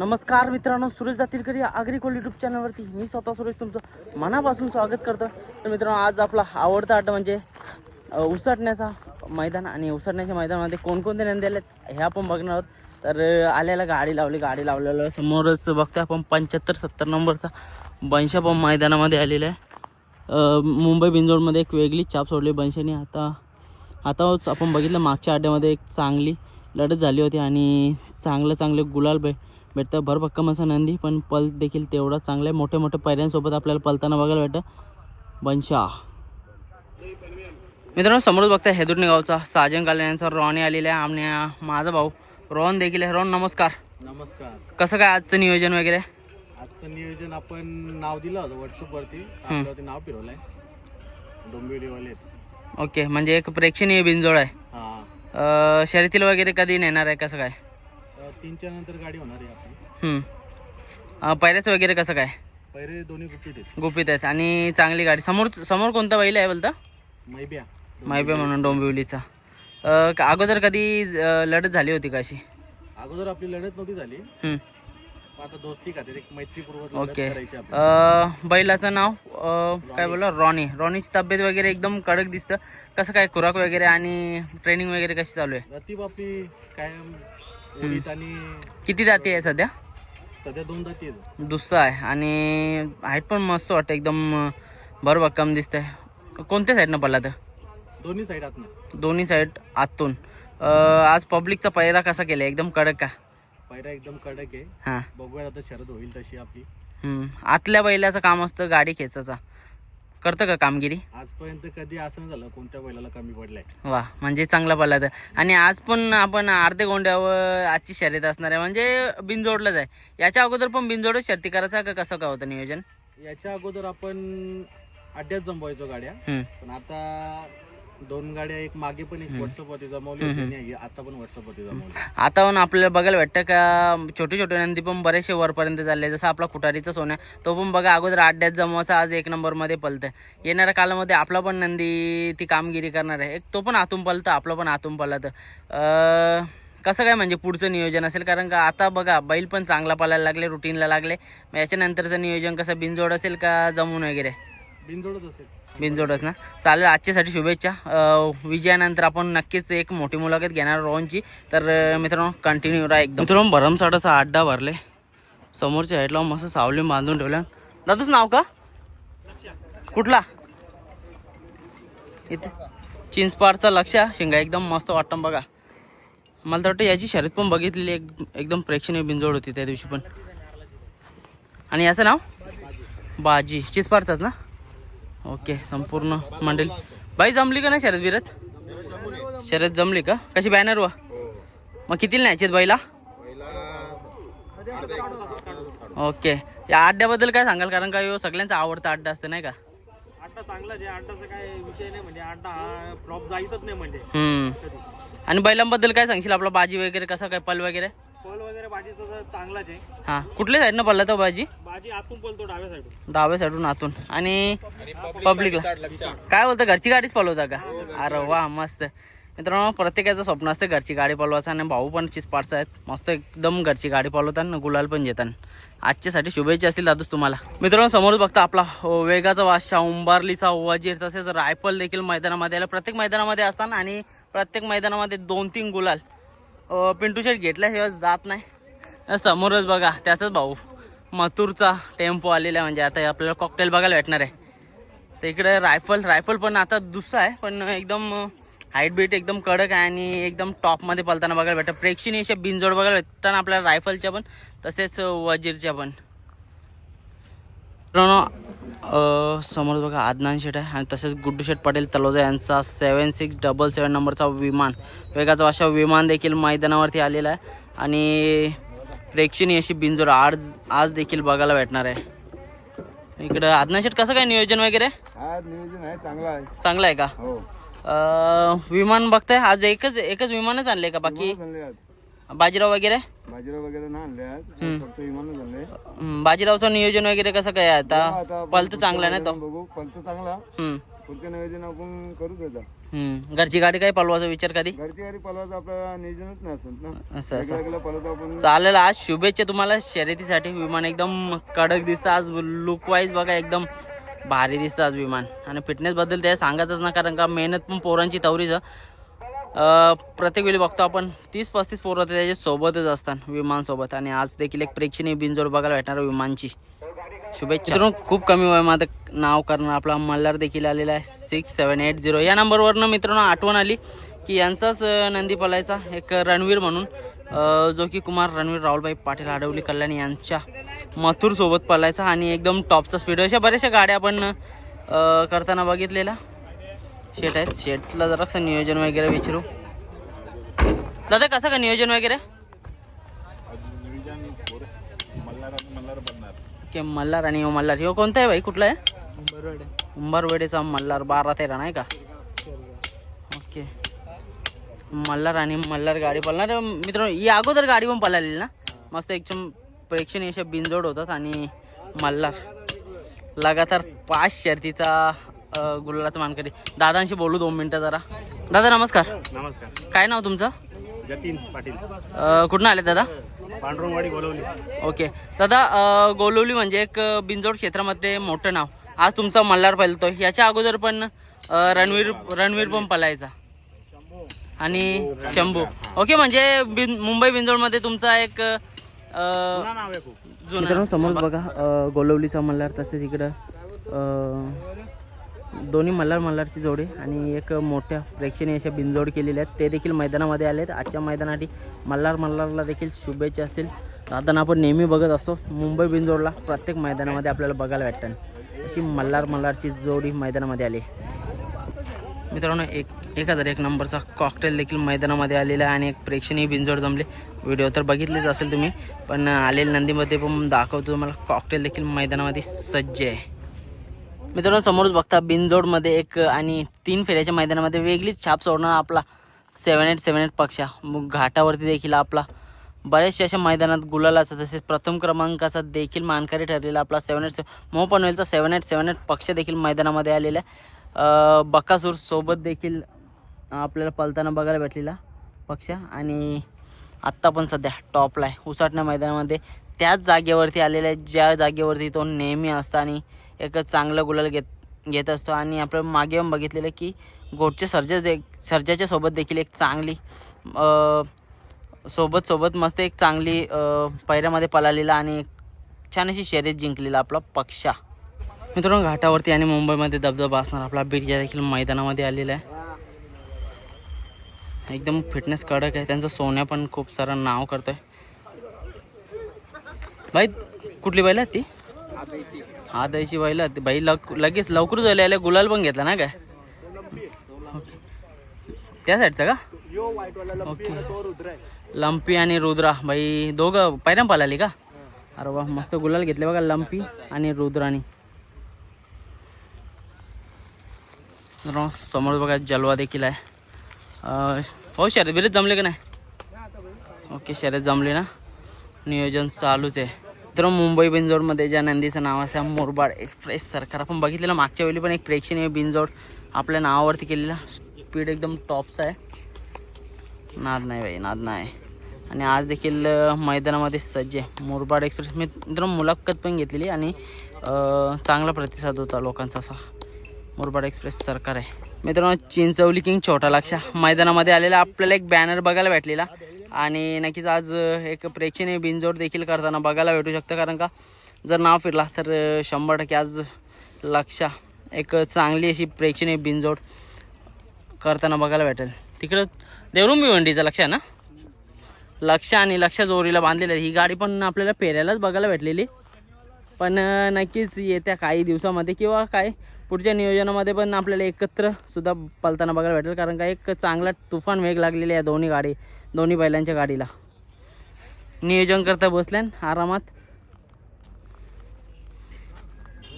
नमस्कार मित्रांनो सुरेश दातीलकर या अग्रिकोल यूट्यूब चॅनलवरती मी स्वतः सुरेश तुमचं मनापासून स्वागत करतो. तर मित्रांनो आज आपला आवडता आट म्हणजे उसटण्याचा मैदान आणि उसटण्याच्या मैदानामध्ये कोणकोणते नंदी आलेत हे आपण बघणार आहोत. तर अ, आल्याला गाडी लावली गाडी लावलेलं समोरच बघतोय आपण पंच्याहत्तर सत्तर नंबरचा बनशा मैदानामध्ये आलेला आहे. मुंबई बिंजोडमध्ये एक वेगळी छाप सोडली बनशाने आता आताच आपण बघितलं मागच्या आड्यामध्ये एक चांगली लढत झाली होती आणि चांगलं चांगले गुलाल भे भेटतं. भरभक्कम असा नंदी पण पल देखील तेवढा चांगला आहे. मोठ्या मोठ्या पैऱ्यांसोबत आपल्याला पलताना बघायला भेटतं. बनशा मित्रांनो समोर बघता हेदुर्णी गावचा साजन यांचा रॉनी आलेला आहे. आणि माझा भाऊ रोहन देखील आहे. रोहन नमस्कार. नमस्कार. कसं काय आजचं नियोजन वगैरे? आजचं नियोजन आपण नाव दिलं होतं व्हॉट्सअपवरती आपल्यावरती नाव फिरवलंय. डोंबिवलीवाले. ओके म्हणजे एक प्रेक्षणीय बिनजोड आहे. शर्यतीला वगैरे कधी नेणार आहे? कसं काय? तीनच्या नंतर गाडी होणार आहे आपली. हम्म. अं, पैऱ्याचं वगैरे कसं काय? पहिले दोन्ही गुपित आहेत. गुपित आहेत. आणि चांगली गाडी. समोर समोर कोणता बैल आहे बोलता? मैब्या. माहिबे म्हणून डोंबिवलीचा. अं, का- अगोदर कधी अं, लढत झाली होती का अशी? अगोदर आपली लढत नव्हती झाली. हम्म. आता दोस्ती खाते. एक मैत्रीपूर्वक लढत ओके. करायची आपली. अं, बैलाचं नाव अं, काय बोला रॉनी. रॉनीची तब्येत वगैरे एकदम कडक दिसतं. कसं काय खुराक वगैरे आणि ट्रेनिंग वगैरे कशी चालू आहे? रतीब आपली कायम आणि किती जाती आहे सध्या? सध्या दोन जाती आहेत. दुसरा आहे. आणि हाईट पण मस्त वाटतं एकदम भरभक्कम दिसतंय. कोणत्या साईडनं पडला तर दोन्ही साईड आत ना दोन्ही साईड आतून. अं, आज पब्लिकचा पहिरा कसा केला एकदम कडक का पायरा एकदम कडक आहे. हां. बघूया आता शरद होईल तशी आपली. हम्म. आतल्या बैलाचं काम असतं गाडी खेचायचा. करतं का कामगिरी? आजपर्यंत कधी असं नाही झालं कोणत्या बैलाला कमी पडलाय. वा म्हणजे चांगला पडला तर. आणि आज पण आपण अर्धे गोंड्यावर आजची शर्यत असणार आहे. म्हणजे बिनजोडलंच आहे. याच्या अगोदर पण बिनजोडच शर्ती करायचा का कसं काय होतं नियोजन? याच्या अगोदर आपण अड्ड्यात जमवायचो गाड्या. हम्म. पण आता दोन गाड्या एक मागे पण एक व्हॉट्सअपवरती जमवली होती आणि आता पण व्हॉट्सअपवरती जमवली. आता पण आपल्याला बघायला भेटतं का छोटे छोटे नंदी पण बरेचसे वरपर्यंत चालले जसं आपला कुटारीचा सोन्या तो पण बघा अगोदर अड्ड्यात जमवायचा आज एक नंबरमध्ये पलतंय. येणाऱ्या कालामध्ये आपला पण नंदी ती कामगिरी करणार आहे. एक तो पण आतून पलतं आपला पण आतून पलतं. कसं काय म्हणजे पुढचं नियोजन असेल? कारण का आता बघा बैल पण चांगला पळायला लागले रुटीनला लागले. मग याच्यानंतरचं नियोजन कसं बिनजोड असेल का जमून वगैरे? बिनजोडच असेल. बिनजोडच ना? चालेल आजच्यासाठी शुभेच्छा. विजयानंतर आपण नक्कीच एक मोठी मुलाखत घेणार रोहनची. तर मित्रांनो कंटिन्यू राहा एकदम. मित्रांनो भरमसाठाचा अड्डा भरले. समोरच्या साईडला मस्त सावली बांधून ठेवल्या. दादाच नाव का? कुठला? इथे. चिंचपाडचा लक्ष शिंगा. एकदम मस्त वाटतं बघा. मला तर वाटतं याची शर्यत पण बघितलेली एक एकदम प्रेक्षणीय बिंजोड होती त्या दिवशी पण. आणि याचं नाव? बाजी. चिंचपाडचाच ना? ओके संपूर्ण मंडळी बाई जमली का ना शरद विरत? शरद जमली का? कशी बॅनर वा मग कितीला न्यायचे बाईला ओके. या अड्ड्याबद्दल काय सांगाल? कारण का ह्यो सगळ्यांचा आवडता अड्डा असतं नाही का? अड्डा चांगला आहे. अड्डाचा काय विषय नाही म्हणजे. अड्डा हा फ्लॉप जायतच नाही म्हणजे. आणि बैलांबद्दल काय सांगशील? आपला बाजी वगैरे कसा काय पल वगैरे? भाजीचा तर चांगलाच आहे. हां कुठल्या साईडनं पडला तो बाजी भाजी आतून पलतो डाव्या साईडून डाव्या साईडून आतून. आणि पब्लिकला काय बोलतं घरची गाडीच पळवता का? अरे वा मस्त. मित्रांनो प्रत्येकाचं स्वप्न असतं घरची गाडी पळवायचं आणि भाऊ पण चिसपाडचा आहेत. मस्त एकदम घरची गाडी पळवतात ना गुलाल पण घेतात आजच्यासाठी शुभेच्छा असतील दादूच तुम्हाला. मित्रांनो समोर बघता आपला हो, वेगाचा वाशा उंबारलीचा वजीर तसेच रायफल देखील मैदानामध्ये आला. प्रत्येक मैदानामध्ये असताना आणि प्रत्येक मैदानामध्ये दोन तीन गुलाल पिंटू शेट घेतल्याशिवाय जात नाही. समोरच बघा त्याचाच भाऊ. मथुरचा टेम्पो आलेला आहे म्हणजे आता आपल्याला कॉकटेल बघायला भेटणार आहे. तर इकडे रायफल रायफल पण आता दुसरा आहे पण एकदम हाईट बीट एकदम कडक आहे आणि एकदम टॉपमध्ये पलताना बघायला भेटतं. प्रेक्षणीय अशा बिनजोड बघायला भेटताना आपल्याला रायफलच्या पण तसेच वजीरच्या पण. मित्रांनो, समोर बघा आदनान शेट आहे आणि तसेच गुड्डू शेट पाटील तलोजा यांचा सेवन सिक्स डबल सेवन नंबरचा विमान. वेगाचा अशा विमान देखील मैदानावरती आलेला आहे. आणि प्रेक्षणीय अशी बिनजोड आज आज देखील बघायला भेटणार आहे. इकडं आदनान शेट कसं काय नियोजन वगैरे? आज नियोजन आहे चांगला आहे. चांगलं आहे का? हो. अं, विमान बघताय? आज एकच एकच विमानच आणले का बाकी? आज. बाजीराव वगैरे? बाजीराव वगैरे ना आणले आज. फक्त हम्म, बाजीरावचं नियोजन वगैरे कसं काय आहे? आता आता पलतं चांगलं आहे ना तो. बघू. पलत चांगला. हम्म. पुढचं नियोजन आपण आता? हम्म. घरची गाडी काही पलवायचा विचार कधी? घरची गाडी पलवायचं आपल्याला नियोजनच नसत ना? असं असं. आपण. चालेल आज शुभेच्छा तुम्हाला शर्यतीसाठी. विमान एकदम कडक दिसतं. आज लुक वाईज बघा एकदम भारी दिसतं आज विमान. आणि फिटनेस बद्दल ते सांगायचंच ना कारण का मेहनत पण पोरांची तवरीच प्रत्येक वेळी बघतो आपण तीस पस्तीस पोरं तर त्याच्या सोबतच असतात विमानसोबत. आणि आज देखील एक प्रेक्षणीय बिनजोड बघायला भेटणार विमानची. शुभेच्छा. मित्रांनो, खूप कमी वयामध्ये नाव करणं आपला मल्हार देखील आलेला आहे. सिक्स सेवन एट झिरो या नंबरवरनं मित्रांनो आठवण आली की यांचाच नंदी पलायचा एक रणवीर म्हणून. जो की कुमार रणवीर राहुलभाई पाटील आडवली कल्याण यांच्या मथुरसोबत पलायचा आणि एकदम टॉपचा स्पीड. अशा बऱ्याचशा गाड्या आपण करताना बघितलेल्या. शेट आहेत. शेटला जरासं नियोजन वगैरे विचारू. दादा कसं का नियोजन वगैरे? ओके मल्हार आणि मल्हार. ह्यो कोणता आहे भाई कुठला आहे? उंबरवेडेचा मल्हार. बारा तेरा नाही का? ओके. मल्हार आणि मल्हार गाडी पळणार मित्रांनो ही अगोदर गाडी पण पळालेली ना? मस्त एकदम प्रेक्षणीय अशा बिनजोड होतात आणि मल्हार. लगातार पाच शर्तीचा गुलालाचा मानकरी दादांशी बोलू दोन मिनटं जरा. दादा नमस्कार. नमस्कार. काय नाव तुमचं? जतीन पाटील. कुठून आले दादा? पांडुरंगवाडी बोलवली ओके. दादा अं, गोलवली म्हणजे एक अं, बिनजोड क्षेत्रामध्ये मोठं नाव. आज तुमचा मल्हार पळतोय याच्या अगोदर पण अं, रणवीर रणवीर पण पळायचा आणि शंभू. ओके म्हणजे बिन मुंबई बिनजोडमध्ये तुमचा एक अं, नाव आहे खूप. मित्रांनो समोर बघा अं, गोलवलीचा मल्हार तसेच इकडं अं, दोन्ही मल्हार मल्हारची जोडी आणि एक मोठ्या प्रेक्षणीय अशा बिनजोड केलेल्या आहेत. ते देखील मैदानामध्ये आले आहेत आजच्या मैदानासाठी मल्हार मल्हारला देखील शुभेच्छा असतील. दादांना आपण नेहमी बघत असतो मुंबई बिनजोडला प्रत्येक मैदानामध्ये आपल्याला बघायला भेटतात. अशी मल्हार मल्हारची जोडी मैदानामध्ये आली. मित्रांनो एक एक हजार एक नंबरचा कॉकटेल देखील मैदानामध्ये आलेला आहे आणि एक प्रेक्षणीय बिंजोड जमले. व्हिडिओ तर बघितलेच असेल तुम्ही पण आलेल्या नंदीमध्ये पण दाखवतो तुम्हाला कॉकटेल देखील मैदानामध्ये सज्ज आहे. मित्रांनो समोरच बघता बिनजोडमध्ये एक आणि तीन फेऱ्याच्या मैदानामध्ये वेगळीच छाप सोडणार आपला सेवन एट सेवन एट पक्षा. मग घाटावरती देखील आपला बऱ्याचशा अशा मैदानात गुलालाचा तसेच प्रथम क्रमांकाचा देखील मानकरी ठरलेला आपला सेवन एट मोह पनवेलचा सेवन एट सेवन एट पक्ष देखील मैदानामध्ये आलेला आहे. बकासूर सोबत देखील आपल्याला पलताना बघायला भेटलेला पक्ष. आणि आत्ता पण सध्या टॉपला आहे. उसाटण्या मैदानामध्ये त्याच जागेवरती आलेला आहे. ज्या जागेवरती तो नेहमी असता आणि एक चांगलं गुलाल घेत घेत असतो. आणि आपण मागे पण बघितलेलं की गोटचे सर्जा दे सर्जाच्या सोबत देखील एक चांगली सोबत सोबत मस्त एक चांगली पैऱ्यामध्ये पळालेला आणि एक छान अशी शर्यत जिंकलेला आपला पक्षा. मित्रांनो घाटावरती आणि मुंबईमध्ये दबदबा असणार आपला बिरजा देखील मैदानामध्ये आलेला आहे. एकदम फिटनेस कडक आहे. त्यांचं सोन्या पण खूप सारं नाव करतोय. बाई कुठली बैल आहे ती? हा द्यायची व्हायला बाई लग लगेच लवकर झाले आल्या गुलाल पण घेतला ना काय? त्या साईडचा का? ओके. लंपी आणि रुद्रा बाई दोघं पैऱ्याम पालाली का? अरे वा मस्त गुलाल घेतले बघा लंपी आणि रुद्रानी. समोर बघा जलवा देखील आहे. हो शर्यत बिरेच जमले का नाही? ओके शर्यत जमले ना. नियोजन चालूच आहे. मित्र मुंबई बिनजोडमध्ये ज्या नंदीचं नाव असं मुरबाड एक्सप्रेस सरकार. आपण बघितलेलं मागच्या वेळी पण एक प्रेक्षणीय बिंजोड आपल्या नावावरती केलेला. स्पीड एकदम टॉपचा आहे. नाद नाही बाई नाद नाही. आणि आज देखील मैदानामध्ये सज्ज आहे मुरबाड एक्सप्रेस. मी मित्रांनो मुलाखत पण घेतलेली आणि चांगला प्रतिसाद होता लोकांचा असा. मुरबाड एक्सप्रेस सरकार आहे. मित्रांनो चिंचवली किंग छोटा लक्ष. मैदानामध्ये आलेला आपल्याला एक बॅनर बघायला भेटलेला. आणि नक्कीच आज एक प्रेक्षणीय बिनजोड देखील करताना बघायला भेटू शकतं. कारण का जर नाव फिरला तर शंभर टक्के आज लक्ष एक चांगली अशी प्रेक्षणीय बिनजोड करताना बघायला भेटेल. तिकडं देवरुंबी भिवंडीचं लक्ष आहे ना? लक्ष आणि लक्ष जोरीला बांधलेलं आहे. ही गाडी पण आपल्याला पेरायलाच बघायला भेटलेली. पण नक्कीच येत्या काही दिवसामध्ये किंवा काय पुढच्या नियोजनामध्ये पण आपल्याला एकत्र सुद्धा पलताना बघायला भेटेल. कारण का एक चांगला तुफान वेग लागलेली आहे दोन्ही गाडी. दोन्ही बैलांच्या गाडीला. नियोजन करता बसल्यान आरामात.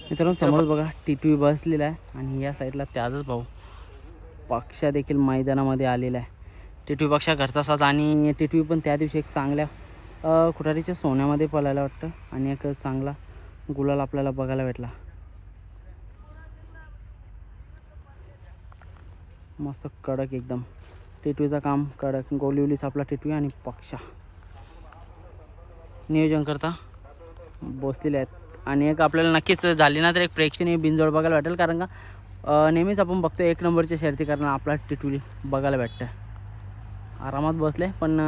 मित्रांनो समोर बघा टिटवी बसलेला आहे आणि या साईडला त्याचाच भाऊ. पक्षा देखील मैदानामध्ये आलेला आहे. टिटवी पक्षा घरचा साज आणि टिटवी पण त्या दिवशी एक चांगल्या कुठारीच्या खुटारीच्या सोन्यामध्ये पळायला वाटतं आणि एक चांगला गुलाल आपल्याला बघायला भेटला. मस्त कडक एकदम. टिटवीचं काम कडक गोलिवलीचा आपला टिटवी आणि पक्षा. नियोजन करता. बसलेले आहेत. आणि एक आपल्याला नक्कीच झाली ना तर एक प्रेक्षणीय बिनजोड बघायला भेटेल. कारण का नेहमीच आपण बघतो एक नंबरची शर्ती कारण आपला टिटवी बघायला भेटतं आरामात बसले पण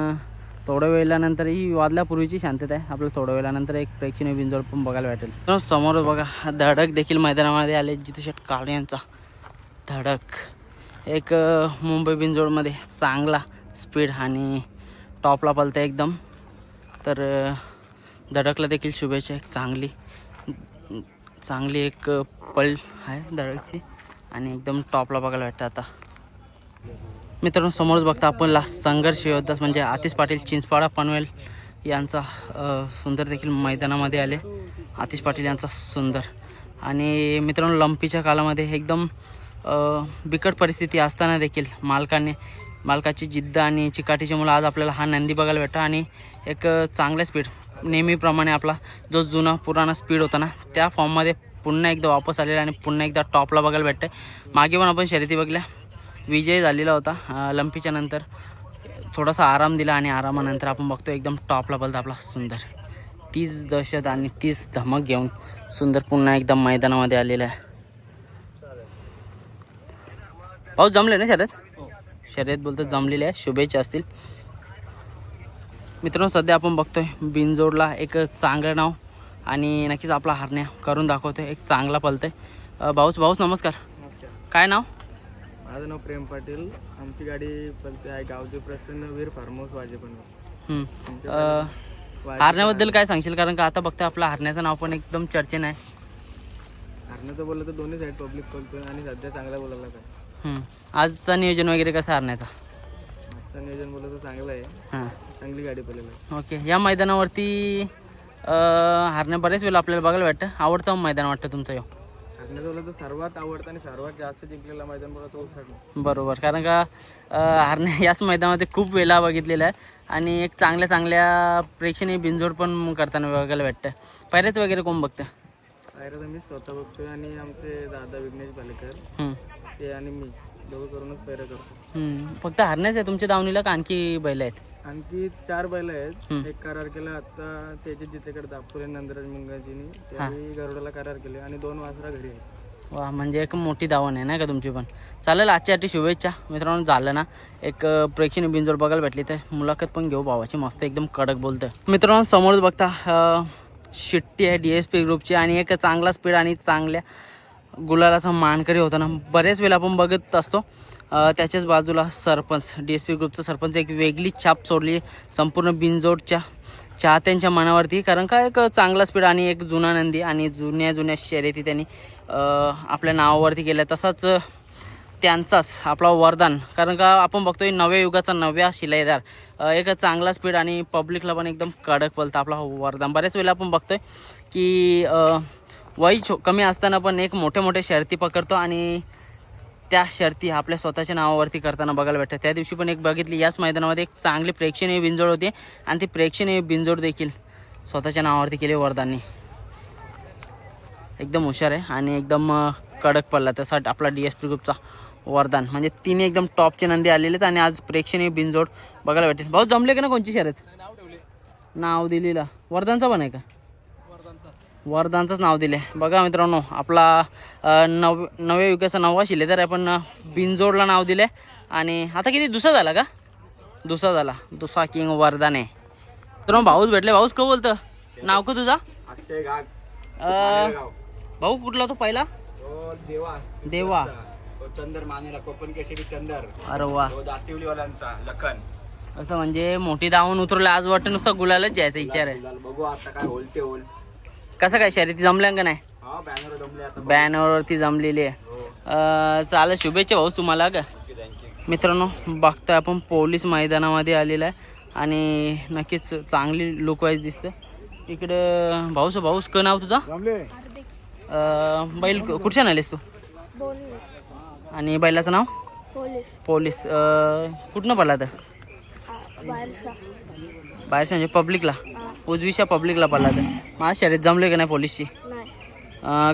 थोड्या वेळानंतर ही वादल्यापूर्वीची शांतता आहे. आपल्याला थोड्या वेळानंतर एक प्रेक्षणीय बिनजोड पण बघायला भेटेल. तर समोर बघा धडक देखील मैदानामध्ये आले. जितू शेट काळे यांचा. धडक. एक मुंबई बिनजोडमध्ये चांगला स्पीड आणि टॉपला पलतं एकदम. तर धडकला देखील शुभेच्छा एक चांगली चांगली एक पल आहे धडकची आणि एकदम टॉपला बघायला वाटतं आता. मित्रांनो समोरच बघता आपण लास्ट संघर्ष योद्धास म्हणजे आतिश पाटील चिंचपाडा पनवेल यांचा सुंदर देखील मैदानामध्ये आले. आतिश पाटील यांचा सुंदर. आणि मित्रांनो लंपीच्या काळामध्ये एकदम बिकट परिस्थिती असताना देखील मालकाने मालकाची जिद्द आणि चिकाटीच्या मुलं आज आपल्याला हा नंदी बघायला भेटतो आणि एक चांगल्या स्पीड नेहमीप्रमाणे आपला जो जुना पुराणा स्पीड होता ना त्या फॉर्ममध्ये पुन्हा एकदा वापस आलेला आणि पुन्हा एकदा टॉपला बघायला भेटतं मागे पण आपण शर्यती बघल्या. विजय झालेला होता लंपीच्या नंतर. थोडासा आराम दिला आणि आरामानंतर आपण बघतो एकदम टॉपला बघतो आपला सुंदर. तीच दहशत आणि तीच धमक घेऊन सुंदर पुन्हा एकदम मैदानामध्ये आलेला आहे. पाऊस जमले ना शर्यत शर्यत बोलतो जमलेले आहे. शुभेच्छा असतील. मित्रांनो सध्या आपण बघतोय बिनजोडला एक चांगलं नाव आणि नक्कीच आपला हरण्या करून दाखवतोय. एक चांगला पलतोय भाऊस भाऊस नमस्कार. काय नाव? माझं नाव प्रेम पाटील. आमची गाडी पलते आहे गावचे प्रसन्न वीर फार्म हाऊस. अं, हारण्याबद्दल काय सांगशील? कारण का आता बघतोय आपलं हारण्याचं नाव पण एकदम चर्चेन आहे. हरण्याचं बोललं तर दोन्ही साईड पब्लिक बोलतोय आणि सध्या चांगला बोलायला काय. आजचं नियोजन वगैरे कसं हारण्याचं? आजचं नियोजन बोललं तर चांगलं आहे. हां. चांगली गाडी पडलेली आहे. ओके. या मैदानावरती अं, हारण्या बरेच वेळा आपल्याला बघायला वाटतं आवडतं मैदान वाटतं तुमचं हरण्याचं बोललं तर सर्वात आवडतं आणि सर्वात जास्त जिंकलेला मैदान तो बरोबर. कारण का अं, हारण्या याच मैदानामध्ये खूप वेळा बघितलेला आहे. आणि एक चांगल्या चांगल्या प्रेक्षणीय बिनजोड पण करताना बघायला भेटतं. पायऱ्याच वगैरे कोण बघतं? पायऱ्या तर मी स्वतः बघतोय आणि आमचे दादा विघ्नेश हम्म. ते आणि मी दोघं करूनच करतो. हम्म. फक्त हारण्याच आहे तुमच्या दावणीला का आणखी बैल आहेत? आणखी चार बैल आहेत. एक करार केला आता त्याचे जितेकडे दापोले नंदराज मुंगाजीनी त्यांनी गरुडाला करार केले आणि दोन वासरा घरी आहेत. वा म्हणजे एक मोठी दावण आहे नाही का तुमची पण? चालेल आजच्यासाठी शुभेच्छा. मित्रांनो झालं ना? एक अं, प्रेक्षणीय बिंजोड बघायला भेटली तर मुलाखत पण घेऊ भावाची मस्त एकदम कडक बोलतोय. मित्रांनो समोरच बघता अं, शिट्टी आहे डी एस पी ग्रुपची आणि एक चांगला स्पीड आणि चांगल्या गुलालाचा मानकरी होताना बरेच वेळा आपण बघत असतो. त्याच्याच बाजूला सरपंच डी एस पी ग्रुपचा सरपंच एक वेगळी छाप सोडली संपूर्ण बिनजोडच्या चाहत्यांच्या मनावरती. कारण का एक चांगला स्पीड आणि एक जुना नंदी आणि जुन्या जुन्या शर्यती त्यांनी आपल्या नावावरती केल्या. तसाच त्यांचाच आपला वरदान. कारण का आपण बघतोय नव्या युगाचा नव्या शिलाईदार. एक चांगला स्पीड आणि पब्लिकला पण एकदम कडक पलतं आपला वरदान. बऱ्याच वेळेला आपण बघतोय की वय छो कमी असताना पण एक मोठे मोठे शर्ती पकडतो आणि त्या शर्ती आपल्या स्वतःच्या नावावरती करताना बघायला भेटतात. त्या दिवशी पण एक बघितली याच मैदानामध्ये एक चांगली प्रेक्षणीय बिंजोड होती आणि ती प्रेक्षणीय बिंजोड देखील स्वतःच्या नावावरती केली वरदानी एकदम हुशार आहे आणि एकदम कडक पडला त्यासाठी आपला डी एस पी ग्रुपचा वरदान. म्हणजे तिने एकदम टॉपचे नंदी आलेले आहेत आणि आज प्रेक्षणीय बिंजोड बघायला भेटेल. भाऊ जमले का ना कोणची शर्यत? नाव दिलेला. वरदानचा पण आहे का? वरदानचंच नाव दिले बघा मित्रांनो आपला नव नव्या युगाचा नववा शिलेदार आहे पण बिनजोडला नाव दिले आणि आता किती? दुसरा झाला का? दुसरा झाला. दुसरा किंग वरदान आहे. मित्रांनो भाऊच भेटले. भाऊच का बोलतं? नाव का तुझा? अक्षय भाऊ कुठला तो पहिला? देवा. देवा. चंदर मानेला कोकण केशरी चंदर. अरे वा. दातिवलीवाल्यांचा लखन. असं म्हणजे मोठी धावून उतरलं आज वाटतं नुसतं गुलालच जायचा विचार आहे. बघू आता काय होईल ते होईल. कसं काय शर्यती? जमल्या का नाही? हा जमले बॅनरवरती जमलेली आहे. अं, चालेल शुभेच्छा भाऊ तुम्हाला का मित्रांनो बघताय आपण पोलीस मैदानामध्ये आलेला आहे. आणि नक्कीच चांगली लुक वाईज दिसतं. इकडे भाऊस भाऊस क नाव तुझा? जमले. अं, बैल कुठच्या आलेस तू? आणि बैलाचं नाव? पोलीस. पोलीस. अं, कुठनं पडला तर बाहेरच्या. म्हणजे पब्लिकला उजवीच्या पब्लिकला पडला तर. माझ्या शर्यत जमले का नाही पोलीसची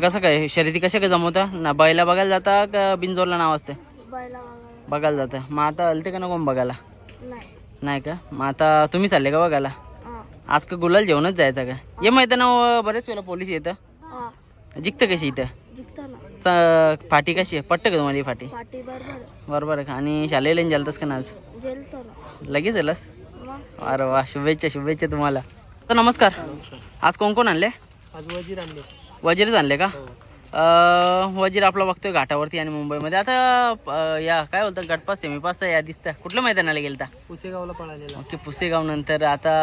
कसं काय? शर्यती कशा काय जमवता? ना बैला बघायला जाता का बिनजोरला नाव असते बघायला. जातं. मग आता आलते का ना कोण बघायला? नाही. का? मग आता तुम्ही चालले का बघायला? आज का गुलाल जेवणच जायचं का? ये मैदानावर बरेच वेळा पोलीस येतं. हा. जिंकतं कशी इथं? फाटी कशी आहे? पट्ट का तुम्हाला फाटी? बरोबर आहे. का? आणि शालेय जालतस का ना आज? ना. लगेच आलास अरे वा शुभेच्छा शुभेच्छा तुम्हाला. तर नमस्कार. आज कोण कोण आणले? आज वजीर आणले. वजीरच आणले का? अं, वजीर आपला बघतोय घाटावरती आणि मुंबईमध्ये. आता अं, या काय बोलतात गटपास सेमीपास या दिसतं कुठल्या मैदानाला गेलता? पुसेगावला पळालेला. ओके पुसेगाव नंतर आता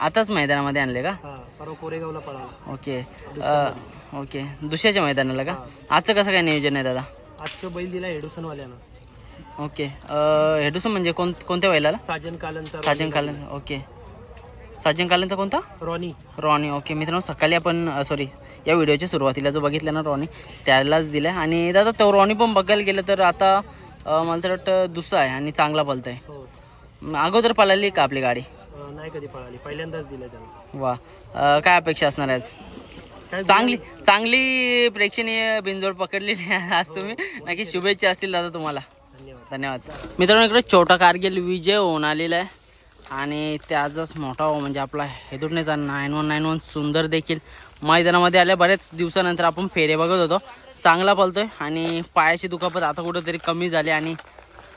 आताच मैदानामध्ये आणले का? हा परवा कोरेगावला पळाला. ओके अं, ओके. दुसऱ्याच्या मैदानाला का? आजचं कसं काय नियोजन आहे दादा? आजचं बैल दिला हेडुसनवाल्यानं ओके. हेडूसं म्हणजे कोण कोणत्या बैलाला साजन कालनचा साजन कालन ओके. साजन कालनचा कोणता? रॉनी. Ronnie okay. मित्रांनो सकाळी आपण सॉरी या व्हिडिओच्या सुरुवातीला जो बघितला ना रॉनी त्यालाच दिला आणि दादा तो रॉनी पण बघायला गेलं तर आता मला तर वाटतं दुसरा आहे आणि चांगला पलत आहे हो अगोदर पळाली का आपली गाडी? नाही कधी पळाली. पहिल्यांदाच दिलं वा. काय अपेक्षा असणार आहे चांगली चांगली प्रेक्षणीय बिनजोड पकडलेली आज तुम्ही. नक्की शुभेच्छा असतील दादा तुम्हाला. धन्यवाद. मित्रांनो इकडे छोटा कारगिल विजय होऊन आलेला आहे. आणि त्याचाच मोठा हो म्हणजे आपला हेदुटणेचा नाईन वन नाईन वन सुंदर देखील मैदानामध्ये आल्या बऱ्याच दिवसानंतर आपण फेरे बघत होतो. चांगला पळतोय आणि पायाची दुखापत आता कुठंतरी कमी झाली आणि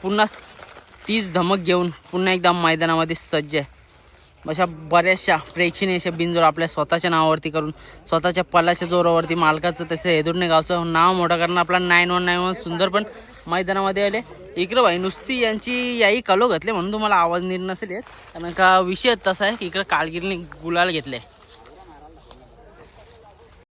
पुन्हा तीच धमक घेऊन पुन्हा एकदा मैदानामध्ये सज्ज आहे. अशा बऱ्याचशा प्रेक्षणीय अशा बिनजोड आपल्या स्वतःच्या नावावरती करून स्वतःच्या पलाच्या जोरावरती मालकाचं तसं हेदुर्णे गावचं नाव मोठं करणं आपला नाईन वन नाईन वन सुंदर पण मैदानामध्ये आले. इकडं भाई नुसती यांची याही कलो घातले म्हणून तुम्हाला आवाज नीट नसेल येत. कारण का विषय तसा आहे की इकडं कालगिरीने गुलाल घेतले.